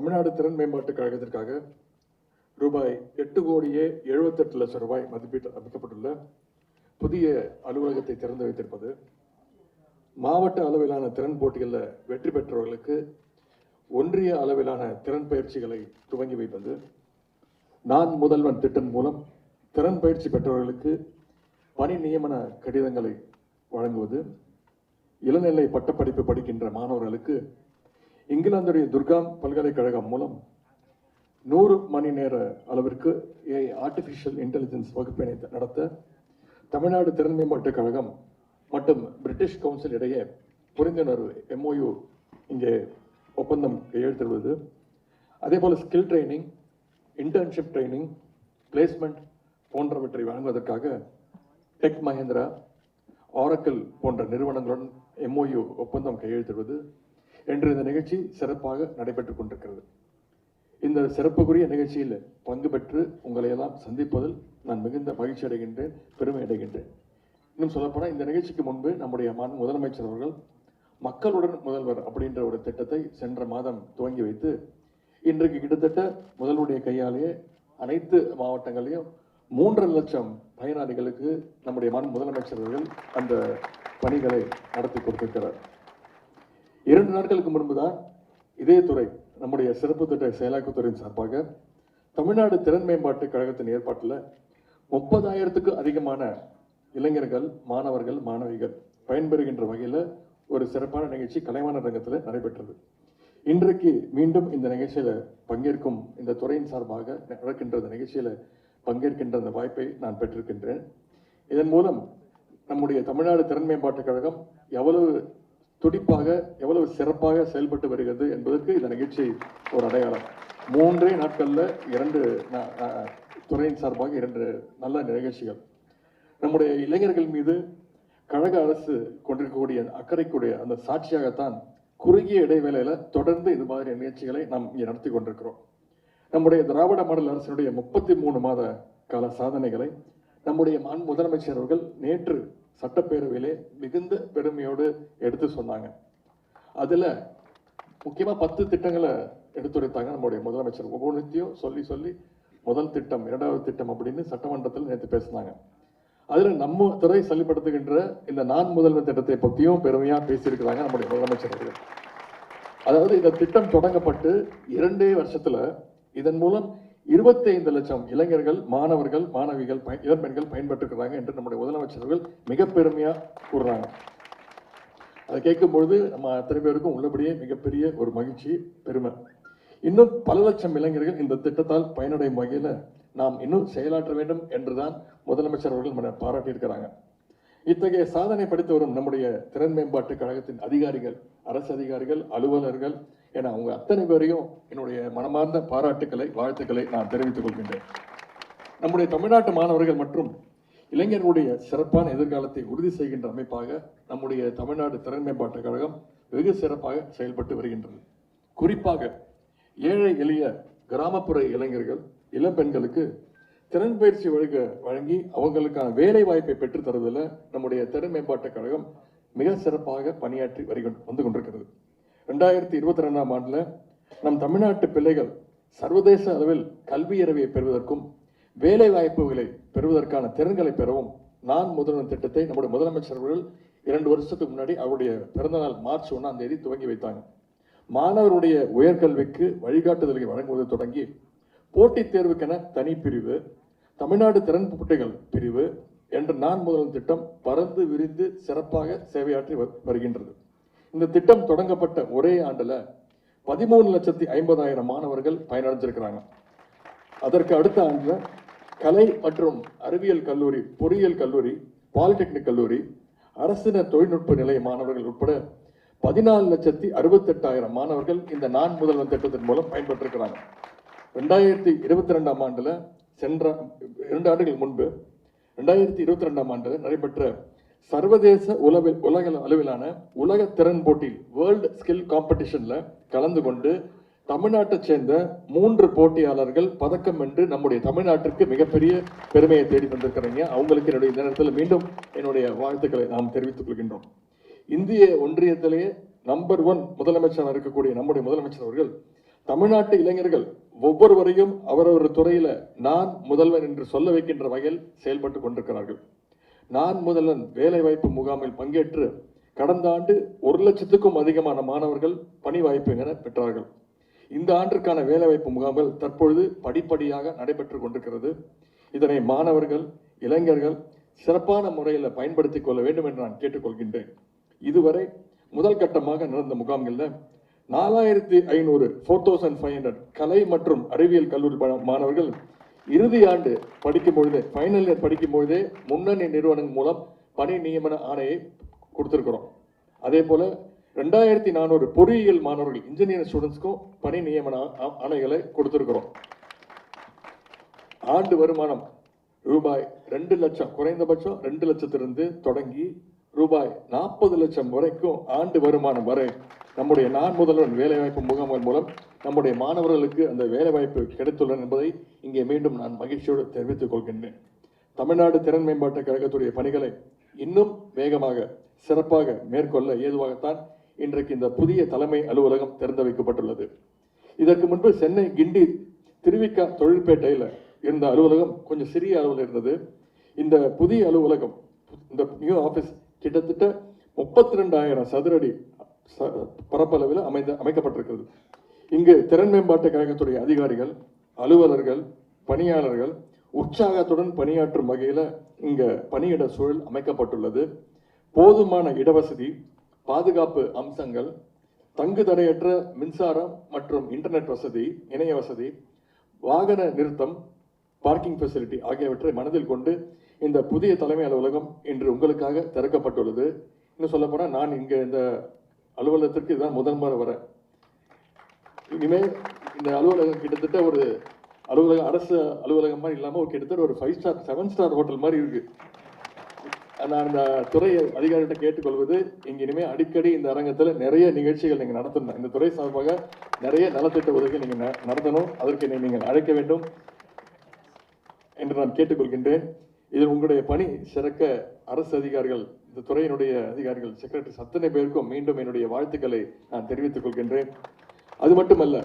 தமிழ்நாடு திறன் மேம்பாட்டுக் கழகத்திற்காக ரூபாய் எட்டு கோடியே எழுபத்தெட்டு லட்சம் ரூபாய் மதிப்பீட்டு அமைக்கப்பட்டுள்ள புதிய அலுவலகத்தை திறந்து வைத்திருப்பது மாவட்ட அளவிலான திறன் போட்டிகளில் வெற்றி பெற்றவர்களுக்கு ஒன்றிய அளவிலான திறன் பயிற்சிகளை துவங்கி வைப்பது நான் முதல்வன் திட்டம் மூலம் திறன் பயிற்சி பெற்றவர்களுக்கு பணி நியமன கடிதங்களை வழங்குவது இளநிலை பட்டப்படிப்பு படிக்கின்ற மாணவர்களுக்கு இங்கிலாந்துடைய துர்காம் பல்கலைக்கழகம் மூலம் நூறு மணி நேர அளவிற்கு ஆர்டிஃபிஷியல் இன்டெலிஜென்ஸ் வகுப்பினை நடத்த தமிழ்நாடு திறன் மேம்பாட்டுக் கழகம் மற்றும் பிரிட்டிஷ் கவுன்சில் இடையே புரிந்துணர்வு எம்ஓயு இங்கே ஒப்பந்தம் கையெழுத்திடுவது. அதே போல் skill training internship training placement போன்றவற்றை வழங்குவதற்காக டெக் மஹேந்திரா ஆரக்கிள் போன்ற நிறுவனங்களுடன் எம்ஓயு ஒப்பந்தம் கையெழுத்திடுவது. என்று இந்த நிகழ்ச்சி சிறப்பாக நடைபெற்றுக் கொண்டிருக்கிறது. இந்த சிறப்புக்குரிய நிகழ்ச்சியில் பங்கு பெற்று உங்களை எல்லாம் சந்திப்பதில் நான் மிகுந்த மகிழ்ச்சி அடைகின்றேன் பெருமை அடைகின்றேன். இன்னும் சொல்லப்போனால் இந்த நிகழ்ச்சிக்கு முன்பு நம்முடைய முதலமைச்சர் அவர்கள் மக்களுடன் முதல்வர் அப்படின்ற ஒரு திட்டத்தை சென்ற மாதம் துவங்கி வைத்து இன்றைக்கு கிட்டத்தட்ட முதல்வருடைய கையாலேயே அனைத்து மாவட்டங்களையும் மூன்றரை லட்சம் பயனாளிகளுக்கு நம்முடைய மாண் முதலமைச்சர் அவர்கள் அந்த பணிகளை நடத்தி கொடுத்திருக்கிறார். இரண்டு நாட்களுக்கு முன்புதான் இதே துறை நம்முடைய சிறப்பு திட்ட செயலாக்கத்துறையின் சார்பாக தமிழ்நாடு திறன் மேம்பாட்டு கழகத்தின் ஏற்பாட்டில் முப்பதாயிரத்துக்கு அதிகமான இளைஞர்கள் மாணவர்கள் மாணவிகள் பயன்பெறுகின்ற வகையில் ஒரு சிறப்பான நிகழ்ச்சி கலைவாணர் ரங்கத்தில் நடைபெற்றது. இன்றைக்கு மீண்டும் இந்த நிகழ்ச்சியில் பங்கேற்கும் இந்த துறையின் சார்பாக நடக்கின்ற இந்த நிகழ்ச்சியில் பங்கேற்கின்ற அந்த வாய்ப்பை நான் பெற்றிருக்கின்றேன். இதன் மூலம் நம்முடைய தமிழ்நாடு திறன் மேம்பாட்டுக் கழகம் எவ்வளவு துடிப்பாக எவ்வளவு சிறப்பாக செயல்பட்டு வருகிறது என்பதற்கு இந்த நிகழ்ச்சி ஒரு அடையாளம். மூன்றே நாட்களில் இரண்டு துறையின் சார்பாக இரண்டு நல்ல நிகழ்ச்சிகள். நம்முடைய இளைஞர்கள் மீது கழக அரசு கொண்டிருக்கக்கூடிய அக்கறைக்குடைய அந்த சாட்சியாகத்தான் குறுகிய இடைவேளையில் தொடர்ந்து இது மாதிரி நிகழ்ச்சிகளை நாம் இங்கே நடத்தி கொண்டிருக்கிறோம். நம்முடைய திராவிட மாடல் அரசினுடைய முப்பத்தி மூணு மாத கால சாதனைகளை நம்முடைய மாண் முதலமைச்சர் அவர்கள் நேற்று சட்டப்பேரவையிலே மிகுந்த பெருமையோடு எடுத்து சொன்னாங்க. அதில் முக்கியமாக பத்து திட்டங்களை எடுத்துரைத்தாங்க நம்முடைய முதலமைச்சர். ஒவ்வொன்றுத்தையும் சொல்லி சொல்லி முதல் திட்டம் இரண்டாவது திட்டம் அப்படின்னு சட்டமன்றத்தில் நேற்று பேசினாங்க. அதில் நம்ம துறை செயல்படுத்துகின்ற இந்த நான் முதல்வர் திட்டத்தை பற்றியும் பெருமையாக பேசியிருக்கிறாங்க நம்முடைய முதலமைச்சர் அவர்கள். அதாவது இந்த திட்டம் தொடங்கப்பட்டு இரண்டே வருஷத்தில் இதன் மூலம் 25 லட்சம் இளைஞர்கள் மாணவர்கள் மாணவிகள் பயன் இளம்பெண்கள் பயன்பட்டுருக்கிறாங்க என்று நம்முடைய முதலமைச்சர்கள் மிக பெருமையாக கூறுறாங்க. அதை கேட்கும்பொழுது நம்ம அத்தனை பேருக்கும் உள்ளபடியே மிகப்பெரிய ஒரு மகிழ்ச்சி பெருமை. இன்னும் பல லட்சம் இளைஞர்கள் இந்த திட்டத்தால் பயனடையும் வகையில் நாம் இன்னும் செயலாற்ற வேண்டும் என்றுதான் முதலமைச்சர் அவர்கள் நம்மை பாராட்டியிருக்கிறாங்க. இத்தகைய சாதனை படித்து வரும் நம்முடைய திறன் மேம்பாட்டு கழகத்தின் அதிகாரிகள் அரசு அதிகாரிகள் அலுவலர்கள் ஏன்னா அவங்க அத்தனை பேரையும் என்னுடைய மனமார்ந்த பாராட்டுக்களை வாழ்த்துக்களை நான் தெரிவித்துக் கொள்கின்றேன். நம்முடைய தமிழ்நாட்டு மாணவர்கள் மற்றும் இளைஞர்களுடைய சிறப்பான எதிர்காலத்தை உறுதி செய்கின்ற அமைப்பாக நம்முடைய தமிழ்நாடு திறன் மேம்பாட்டுக் கழகம் வெகு சிறப்பாக செயல்பட்டு வருகின்றது. குறிப்பாக ஏழை எளிய கிராமப்புற இளைஞர்கள் இளம் பெண்களுக்கு திறன் பயிற்சி வழங்க வழங்கி அவங்களுக்கான வேலை வாய்ப்பை பெற்றுத்தருவதில் நம்முடைய திறன் மேம்பாட்டுக் கழகம் மிக சிறப்பாக பணியாற்றி வருகின்ற வந்து கொண்டிருக்கிறது. ரெண்டாயிரத்தி இருபத்தி ரெண்டாம் ஆண்டில் நம் தமிழ்நாட்டு பிள்ளைகள் சர்வதேச அளவில் கல்வி அறிவை பெறுவதற்கும் வேலை வாய்ப்புகளை பெறுவதற்கான திறன்களை பெறவும் நான் முதல்வன் திட்டத்தை நம்முடைய முதலமைச்சர் அவர்கள் இரண்டு வருஷத்துக்கு முன்னாடி அவருடைய பிறந்தநாள் மார்ச் ஒன்றாம் தேதி துவங்கி வைத்தாங்க. மாணவருடைய உயர்கல்விக்கு வழிகாட்டுதல்களை வழங்குவது தொடங்கி போட்டித் தேர்வுக்கென தனி பிரிவு தமிழ்நாடு திறன் போட்டிகள் பிரிவு என்ற நான் முதல்வர் திட்டம் பறந்து விரிந்து சிறப்பாக சேவையாற்றி வ- வருகின்றது. இந்த திட்டம் தொடங்கப்பட்ட ஒரே ஆண்டில் பதிமூணு லட்சத்தி ஐம்பதாயிரம் மாணவர்கள் பயனடைஞ்சிருக்கிறாங்க. அதற்கு அடுத்த ஆண்டில் கலை மற்றும் அறிவியல் கல்லூரி பொறியியல் கல்லூரி பாலிடெக்னிக் கல்லூரி அரசின தொழில்நுட்ப நிலைய மாணவர்கள் உட்பட பதினாலு லட்சத்தி அறுபத்தெட்டாயிரம் மாணவர்கள் இந்த நான் முதல்வன் திட்டத்தின் மூலம் பயன்பெற்றிருக்கிறாங்க. ரெண்டாயிரத்தி இருபத்தி ரெண்டாம் ஆண்டில் சென்ற இரண்டு ஆண்டுகள் முன்பு ரெண்டாயிரத்தி இருபத்தி ரெண்டாம் ஆண்டு நடைபெற்ற சர்வதேச உலக உலக அளவிலான உலக திறன் போட்டியில் வேர்ல்டு ஸ்கில் காம்படிஷனில் கலந்து கொண்டு தமிழ்நாட்டைச் சேர்ந்த மூன்று போட்டியாளர்கள் பதக்கம் வென்று நம்முடைய தமிழ்நாட்டிற்கு மிகப்பெரிய பெருமையை தேடி வந்திருக்கிறீங்க. அவங்களுக்கு என்னுடைய இந்த நேரத்தில் மீண்டும் என்னுடைய வாழ்த்துக்களை நாம் தெரிவித்துக் கொள்கின்றோம். இந்திய ஒன்றியத்திலேயே நம்பர் ஒன் முதலமைச்சராக இருக்கக்கூடிய நம்முடைய முதலமைச்சர் அவர்கள் தமிழ்நாட்டு இளைஞர்கள் ஒவ்வொருவரையும் அவரவர் துறையில நான் முதல்வர் என்று சொல்ல வைக்கின்ற வகையில் செயல்பட்டு கொண்டிருக்கிறார்கள். நான் முதலன் வேலைவாய்ப்பு முகாமில் பங்கேற்று கடந்த ஆண்டு ஒரு லட்சத்துக்கும் அதிகமான மாணவர்கள் பணி வாய்ப்பு பெற்றார்கள். இந்த ஆண்டிற்கான வேலைவாய்ப்பு முகாம்கள் தற்பொழுது படிப்படியாக நடைபெற்று கொண்டிருக்கிறது. இதனை மாணவர்கள் இளைஞர்கள் சிறப்பான முறையில் பயன்படுத்திக் கொள்ள வேண்டும் என்று நான் கேட்டுக்கொள்கின்றேன். இதுவரை முதல் கட்டமாக நடந்த முகாம்களில் நாலாயிரத்தி ஐநூறு ஃபோர் தௌசண்ட் ஃபைவ் ஹண்ட்ரட் கலை மற்றும் அறிவியல் கல்லூரி மாணவர்கள் இறுதி ஆண்டு படிக்கும் பொழுதே ஃபைனல் இயர் படிக்கும் பொழுதே முன்னணி நிறுவனங்கள் மூலம் பணி நியமன ஆணையை கொடுத்துருக்குறோம். அதே போல் ரெண்டாயிரத்தி நானூறு பொறியியல் மாணவர்கள் இன்ஜினியரிங் ஸ்டூடெண்ட்ஸ்க்கும் பணி நியமன ஆ- ஆணைகளை கொடுத்துருக்குறோம். ஆண்டு வருமானம் ரூபாய் ரெண்டு லட்சம் குறைந்தபட்சம் ரெண்டு லட்சத்திலிருந்து தொடங்கி ரூபாய் நாற்பது லட்சம் வரைக்கும் ஆண்டு வருமானம் வரை நம்முடைய நான் முதல்வன் வேலைவாய்ப்பு முகாம்கள் மூலம் நம்முடைய மாணவர்களுக்கு அந்த வேலைவாய்ப்பு கிடைத்துள்ளன என்பதை இங்கே மீண்டும் நான் மகிழ்ச்சியோடு தெரிவித்துக் கொள்கின்றேன். தமிழ்நாடு திறன் மேம்பாட்டு கழகத்துடைய பணிகளை இன்னும் வேகமாக சிறப்பாக மேற்கொள்ள ஏதுவாகத்தான் இன்றைக்கு இந்த புதிய தலைமை அலுவலகம் திறந்து வைக்கப்பட்டுள்ளது இதற்கு முன்பு சென்னை கிண்டி திருவிக்கா தொழில்பேட்டையில் இருந்த அலுவலகம் கொஞ்சம் சிறிய அளவில் இருந்தது. இந்த புதிய அலுவலகம் இந்த நியூ ஆஃபீஸ் கிட்டத்தட்ட முப்பத்தி ரெண்டாயிரம் சதுரடி பரப்பளவில் அமைந்த அமைக்கப்பட்டிருக்கிறது. இங்கு திறன் மேம்பாட்டு கழகத்துடைய அதிகாரிகள் அலுவலர்கள் பணியாளர்கள் உற்சாகத்துடன் பணியாற்றும் வகையில் இங்க பணியிட சூழல் அமைக்கப்பட்டுள்ளது. போதுமான இடவசதி பாதுகாப்பு அம்சங்கள் தங்கு தடையற்ற மின்சாரம் மற்றும் இன்டர்நெட் வசதி இணைய வசதி வாகன நிறுத்தம் பார்க்கிங் ஃபெசிலிட்டி ஆகியவற்றை மனதில் கொண்டு இந்த புதிய தலைமை அலுவலகம் இன்று உங்களுக்காக திறக்கப்பட்டுள்ளது. இன்னும் சொல்லப்போனால் நான் இங்கே இந்த அலுவலகத்திற்கு இதுதான் முதல் முறை வரேன் இனிமேல் இந்த அலுவலகம் கிட்டத்தட்ட ஒரு அலுவலகம் அரசு அலுவலகம் மாதிரி இல்லாமல் ஒரு கிட்டத்தட்ட ஒரு five star seven star hotel மாதிரி இருக்கு. நான் இந்த துறை அதிகாரிகிட்ட கேட்டுக்கொள்வது இங்க இனிமேல் அடிக்கடி இந்த அரங்கத்தில் நிறைய நிகழ்ச்சிகள் நீங்கள் நடத்தணும். இந்த துறை சார்பாக நிறைய நலத்திட்ட உதவி நீங்கள் ந- நடத்தணும். அதற்கு நீங்கள் அழைக்க வேண்டும் என்று நான் கேட்டுக்கொள்கின்றேன். இதில் உங்களுடைய பணி சிறக்க அரசு அதிகாரிகள் இந்த துறையினுடைய அதிகாரிகள் செக்ரட்டரி அத்தனை பேருக்கும் மீண்டும் என்னுடைய வாழ்த்துக்களை நான் தெரிவித்துக் கொள்கின்றேன். அது மட்டுமல்ல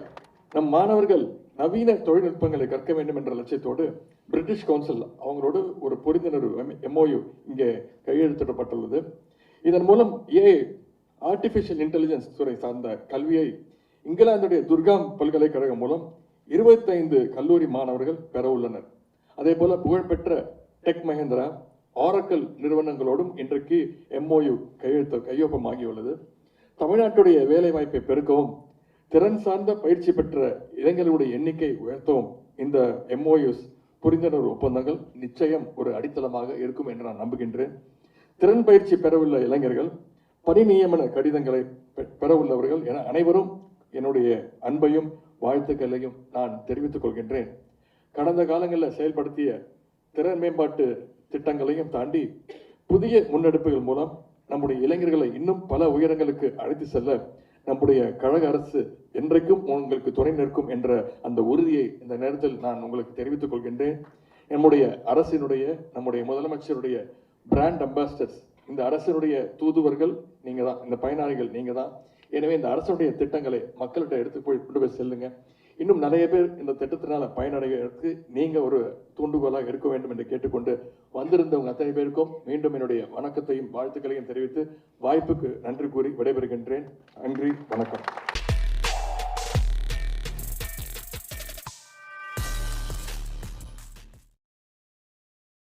நம் மாணவர்கள் நவீன தொழில்நுட்பங்களை கற்க வேண்டும் என்ற லட்சியத்தோடு பிரிட்டிஷ் கவுன்சில் அவங்களோடு ஒரு புரிந்துணர்வு எம்ஓயு இங்கே கையெழுத்திடப்பட்டுள்ளது. இதன் மூலம் ஏ ஆர்டிஃபிஷியல் இன்டெலிஜென்ஸ் துறை சார்ந்த கல்வியை இங்கிலாந்துடைய துர்காம் பல்கலைக்கழகம் மூலம் இருபத்தைந்து கல்லூரி மாணவர்கள் பெற உள்ளனர். அதே போல புகழ்பெற்ற டெக் மஹேந்திரா ஆரக்கல் நிறுவனங்களோடும் இன்றைக்கு எம்ஓயு கையெழுத்த கையொப்பமாகியுள்ளது தமிழ்நாட்டுடைய வேலை வாய்ப்பை பெருக்கவும் திறன் சார்ந்த பயிற்சி பெற்ற இளைஞர்களுடைய எண்ணிக்கை உயர்த்தவும் இந்த எம்ஓயுஸ் புரிந்துணர்வு ஒப்பந்தங்கள் நிச்சயம் ஒரு அடித்தளமாக இருக்கும் என்று நான் நம்புகின்றேன். திறன் பயிற்சி பெறவுள்ள இளைஞர்கள் பணி நியமன கடிதங்களை பெறவுள்ளவர்கள் என அனைவரும் என்னுடைய அன்பையும் வாழ்த்துக்களையும் நான் தெரிவித்துக் கொள்கின்றேன். கடந்த காலங்களில் செயல்படுத்திய திறன் மேம்பாட்டு திட்டங்களையும் தாண்டி புதிய முன்னெடுப்புகள் மூலம் நம்முடைய இளைஞர்களை இன்னும் பல உயரங்களுக்கு அழைத்து செல்ல நம்முடைய கழக அரசு என்றைக்கும் உங்களுக்கு துணை நிற்கும் என்ற அந்த உறுதியை இந்த நேரத்தில் நான் உங்களுக்கு தெரிவித்துக் கொள்கின்றேன். நம்முடைய அரசினுடைய நம்முடைய முதலமைச்சருடைய பிராண்ட் அம்பாசிடர்ஸ் இந்த அரசினுடைய தூதுவர்கள் நீங்கள் தான் இந்த பயனாளிகள் நீங்கள் தான் எனவே இந்த அரசுடைய திட்டங்களை மக்கள்கிட்ட எடுத்து போய் கொண்டு போய் செல்லுங்க. இன்னும் நிறைய பேர் இந்த திட்டத்தினால பயனடைவதற்கு நீங்க ஒரு தூண்டுகோலாக இருக்க வேண்டும் என்று கேட்டுக்கொண்டு வந்திருந்தவங்க அத்தனை பேருக்கும் மீண்டும் என்னுடைய வணக்கத்தையும் வாழ்த்துக்களையும் தெரிவித்து வாய்ப்புக்கு நன்றி கூறி விடைபெறுகின்றேன். நன்றி வணக்கம்.